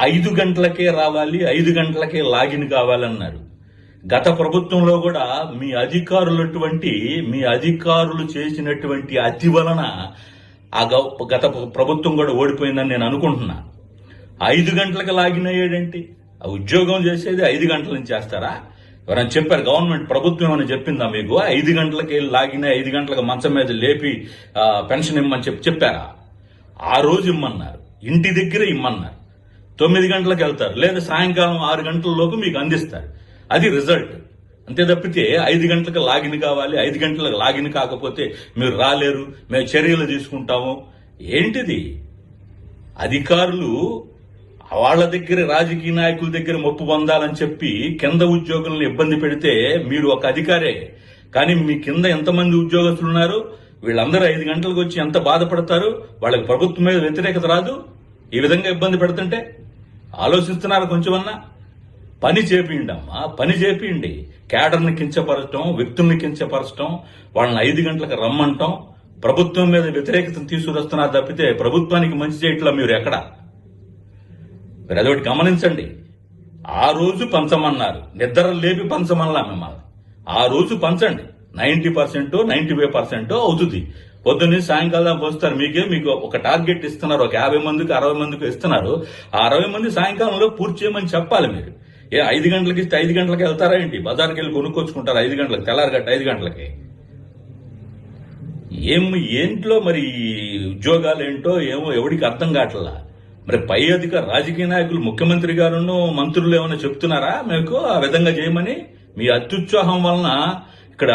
ఐదు గంటలకే రావాలి ఐదు గంటలకే లాగిన్ కావాలన్నారు. గత ప్రభుత్వంలో కూడా మీ అధికారులటువంటి మీ అధికారులు చేసినటువంటి అతి వలన ఆ గ- గత ప్రభుత్వం కూడా ఓడిపోయిందని నేను అనుకుంటున్నా. ఐదు గంటలకు లాగిన్ అయ్యాడంటే? ఆ ఉద్యోగం చేసేది ఐదు గంటల నుంచి చేస్తారా? ఎవరైనా చెప్పారు గవర్నమెంట్ ప్రభుత్వం ఏమైనా చెప్పిందా మీకు? ఐదు గంటలకి లాగిన ఐదు గంటలకు మంచం మీద లేపి పెన్షన్ ఇమ్మని చెప్పి చెప్పారా? ఆ రోజు ఇమ్మన్నారు. ఇంటి దగ్గర ఇమ్మన్నారు. తొమ్మిది గంటలకు వెళ్తారు. లేదా సాయంకాలం ఆరు గంటలలోపు మీకు అందిస్తారు. అది రిజల్ట్. అంతే తప్పితే ఐదు గంటలకు లాగిన్ కావాలి. ఐదు గంటలకు లాగిన్ కాకపోతే మీరు రాలేరు. మేము చర్యలు తీసుకుంటాము. ఏంటిది? అధికారులు వాళ్ళ దగ్గర రాజకీయ నాయకుల దగ్గర మొప్పు పొందాలని చెప్పి కింద ఉద్యోగులను ఇబ్బంది పెడితే మీరు ఒక అధికారే. కానీ మీ కింద ఎంతమంది ఉద్యోగస్తులు ఉన్నారు? వీళ్ళందరూ ఐదు గంటలకు వచ్చి ఎంత బాధపడతారు? వాళ్ళకి ప్రభుత్వం మీద వ్యతిరేకత రాదు? ఈ విధంగా ఇబ్బంది పెడుతుంటే? ఆలోచిస్తున్నారు కొంచెమన్నా? పని చేపియండి అమ్మా పని చేపియండి కేడర్ని కించపరచడం వ్యక్తుల్ని కించపరచడం వాళ్ళని ఐదు గంటలకు రమ్మంటాం ప్రభుత్వం మీద వ్యతిరేకతను తీసుకొస్తున్నారు తప్పితే ప్రభుత్వానికి మంచి చేయట్లా మీరు ఎక్కడ? మీరు అదొకటి గమనించండి. ఆ రోజు పంచమన్నారు. నిద్ర లేపి పంచమన్నా మిమ్మల్ని. ఆ రోజు పంచండి. Ninety percent ninety five percent అవుతుంది. పొద్దున్నే సాయంకాలం వస్తారు. మీకే మీకు ఒక టార్గెట్ ఇస్తున్నారు. ఒక యాభై మందికి అరవై మందికి ఇస్తున్నారు. ఆ అరవై మంది సాయంకాలంలో పూర్తి చేయమని చెప్పాలి మీరు. ఏ ఐదు గంటలకి ఇస్తే ఐదు గంటలకి వెళ్తారా ఏంటి? బజార్కి వెళ్ళి కొనుక్కొచ్చుకుంటారు ఐదు గంటలకు? తెల్లారగట్ట ఐదు గంటలకి? ఏం ఏంట్లో మరి ఉద్యోగాలు ఏంటో ఏమో ఎవడికి అర్థం కావట్లా? మరి పై అధికార రాజకీయ నాయకులు ముఖ్యమంత్రి గారును మంత్రులు ఏమైనా చెప్తున్నారా మీకు? ఆ విధంగా చేయమని మీ అత్యుత్సాహం వలన ఇక్కడ